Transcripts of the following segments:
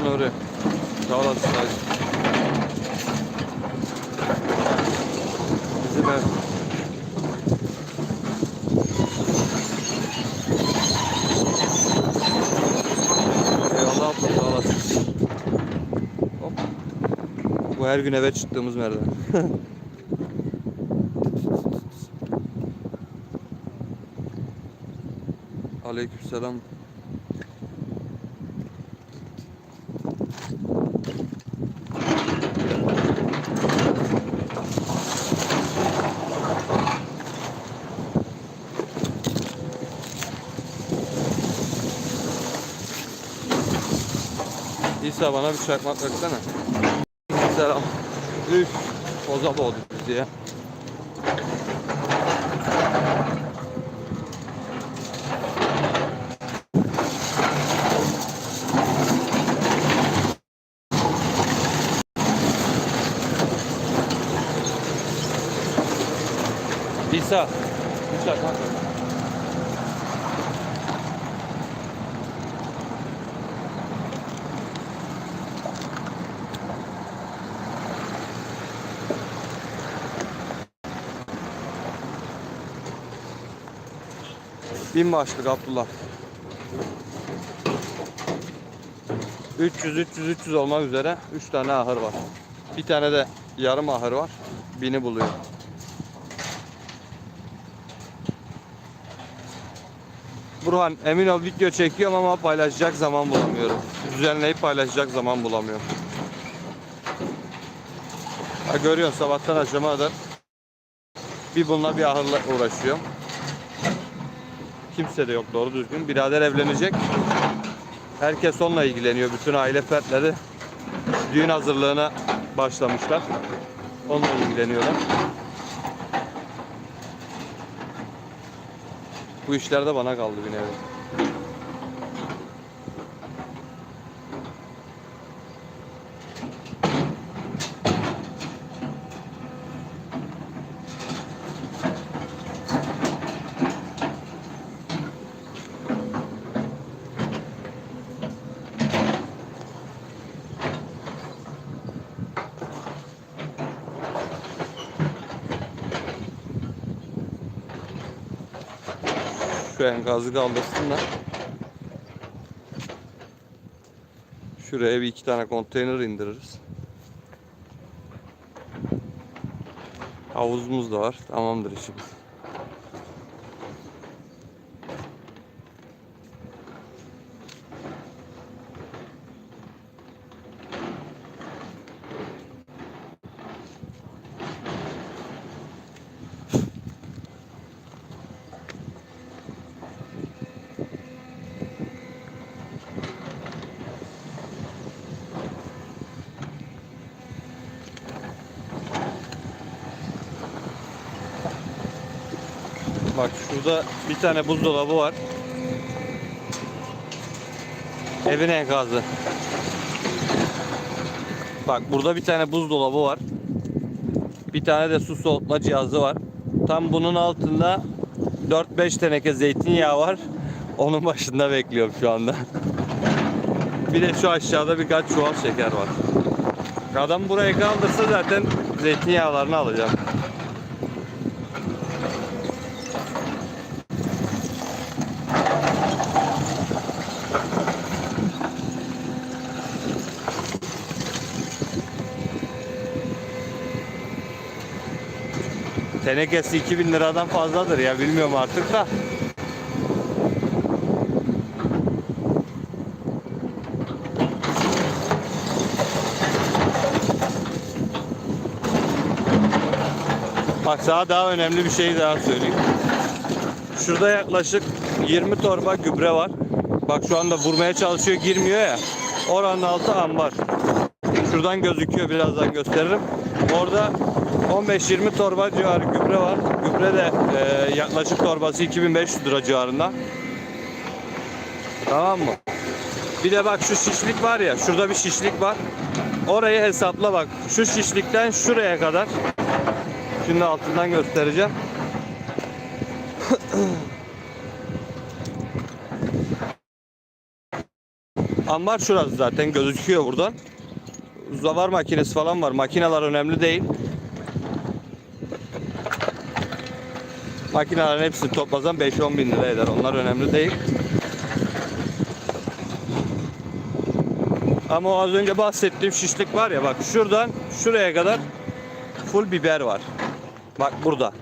Nuri. Sağ olasın hacı. Bizim ev. Bu her gün eve çıktığımız merdiven. Aleykümselam. İsa bana bir çakmak versene. Selam. Üf. Koza boğduk bizi ya. İsa. Bir çakmak ver. Bin başlık Abdullah. 300 300 300 olmak üzere 3 tane ahır var. Bir tane de yarım ahır var. Bini buluyor. Burhan emin ol video çekiyorum ama paylaşacak zaman bulamıyorum. Düzenleyip paylaşacak zaman bulamıyorum. Ha, görüyorsun sabahtan akşama kadar bir bununla bir ahırla uğraşıyorum. Kimse de yok doğru düzgün. Birader evlenecek. Herkes onunla ilgileniyor. Bütün aile fertleri düğün hazırlığına başlamışlar. Onunla ilgileniyorlar. Bu işler de bana kaldı bir nevi. Şu enkazı kaldırsınlar. Şuraya bir iki tane konteyner indiririz. Havuzumuz da var. Tamamdır işimiz. Bak şurada bir tane buzdolabı var. Evin enkazı. Bak burada bir tane buzdolabı var. Bir tane de su soğutma cihazı var. Tam bunun altında 4-5 teneke zeytinyağı var. Onun başında bekliyorum şu anda. bir de şu aşağıda birkaç çuval şeker var. Adam buraya kaldırsa zaten zeytinyağlarını alacağım. Tenekesi 2000 liradan fazladır ya bilmiyorum artık da. Bak sana daha önemli bir şey daha söyleyeyim. Şurada yaklaşık 20 torba gübre var. Bak şu anda vurmaya çalışıyor girmiyor ya. Oranın altı ambar. Şuradan gözüküyor birazdan gösteririm. Orada 15-20 torba civarı gübre var. Gübre de e, yaklaşık torbası 2500 lira civarında. Tamam mı? Bir de bak şu şişlik var ya. Şurada bir şişlik var. Orayı hesapla bak. Şu şişlikten şuraya kadar. Şimdi altından göstereceğim. Ambar şurası zaten gözüküyor buradan. Zavar makinesi falan var. Makineler önemli değil. Makinelerin hepsini toplasan 5-10 bin lira eder. Onlar önemli değil. Ama az önce bahsettiğim şişlik var ya bak şuradan şuraya kadar full biber var. Bak burada.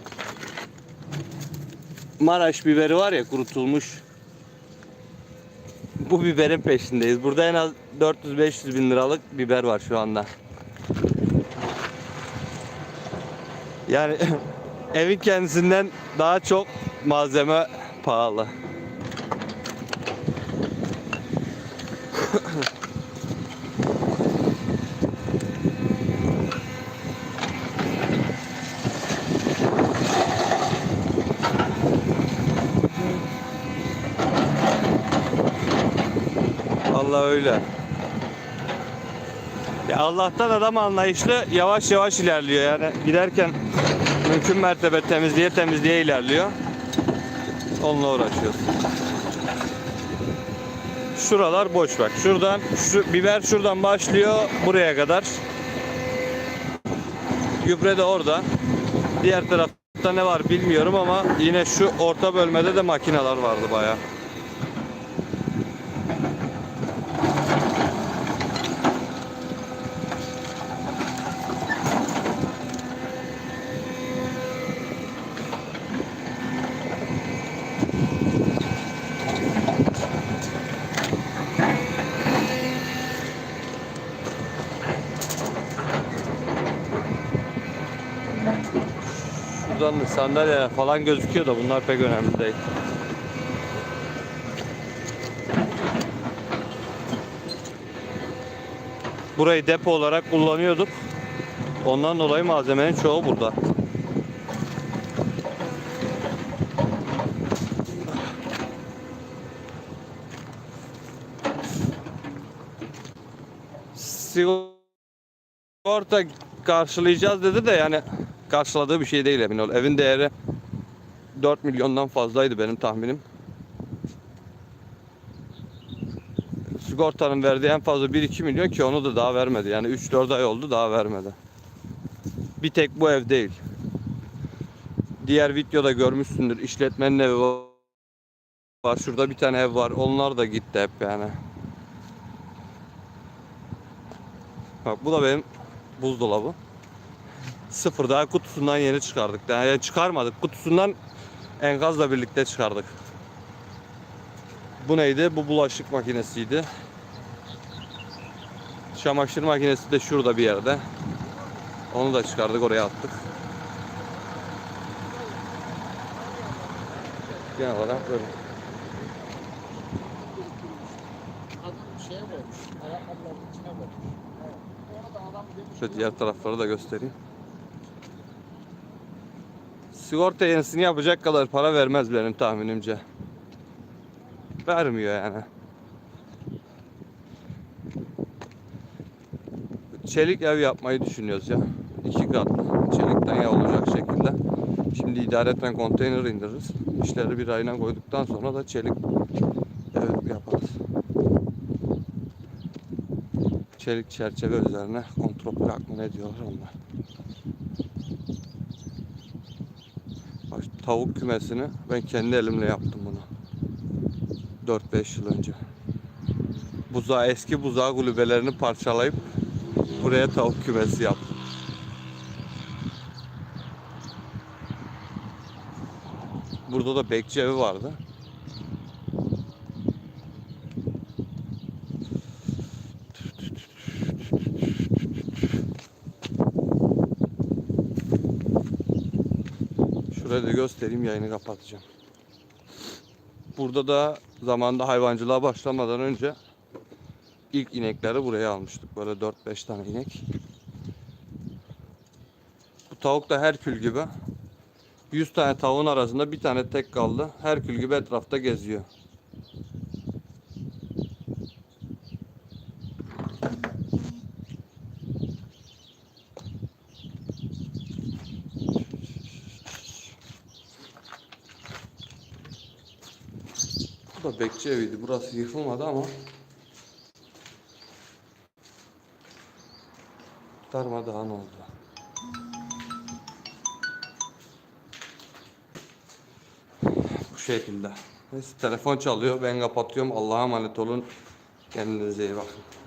Maraş biberi var ya kurutulmuş. Bu biberin peşindeyiz. Burada en az 400-500 bin liralık biber var şu anda. Yani evin kendisinden daha çok malzeme pahalı. Allah öyle. Ya Allah'tan adam anlayışlı yavaş yavaş ilerliyor yani giderken mümkün mertebe temizliğe temizliğe ilerliyor. Onunla uğraşıyoruz. Şuralar boş bak. Şuradan şu biber şuradan başlıyor buraya kadar. Gübre de orada. Diğer tarafta ne var bilmiyorum ama yine şu orta bölmede de makineler vardı bayağı. Şuradan da sandalye falan gözüküyor da bunlar pek önemli değil. Burayı depo olarak kullanıyorduk. Ondan dolayı malzemenin çoğu burada. Sigorta karşılayacağız dedi de yani karşıladığı bir şey değil emin ol. Evin değeri 4 milyondan fazlaydı benim tahminim. Sigortanın verdiği en fazla 1-2 milyon ki onu da daha vermedi. Yani 3-4 ay oldu daha vermedi. Bir tek bu ev değil. Diğer videoda görmüşsündür. işletmenin evi var. Şurada bir tane ev var. Onlar da gitti hep yani. Bak bu da benim buzdolabı. Sıfır daha kutusundan yeni çıkardık. Daha yani çıkarmadık. Kutusundan enkazla birlikte çıkardık. Bu neydi? Bu bulaşık makinesiydi. Çamaşır makinesi de şurada bir yerde. Onu da çıkardık oraya attık. Genel olarak böyle. Şöyle diğer tarafları da göstereyim. Sigorta yenisini yapacak kadar para vermez benim tahminimce. Vermiyor yani. Çelik ev yapmayı düşünüyoruz ya. İki katlı. Çelikten ya olacak şekilde. Şimdi idareten konteyner indiririz. İşleri bir ayına koyduktan sonra da çelik ev yaparız. Çelik çerçeve üzerine kontrol mı ne diyorlar onlar. Tavuk kümesini ben kendi elimle yaptım bunu. 4-5 yıl önce. Buzağı, eski buzağı kulübelerini parçalayıp buraya tavuk kümesi yaptım. Burada da bekçi evi vardı. Şurayı da göstereyim yayını kapatacağım. Burada da zamanda hayvancılığa başlamadan önce ilk inekleri buraya almıştık. Böyle 4-5 tane inek. Bu tavuk da Herkül gibi. 100 tane tavuğun arasında bir tane tek kaldı. Herkül gibi etrafta geziyor. Bekçi eviydi. Burası yıkılmadı ama darmadağın oldu. Bu şekilde. Neyse telefon çalıyor. Ben kapatıyorum. Allah'a emanet olun. Kendinize iyi bakın.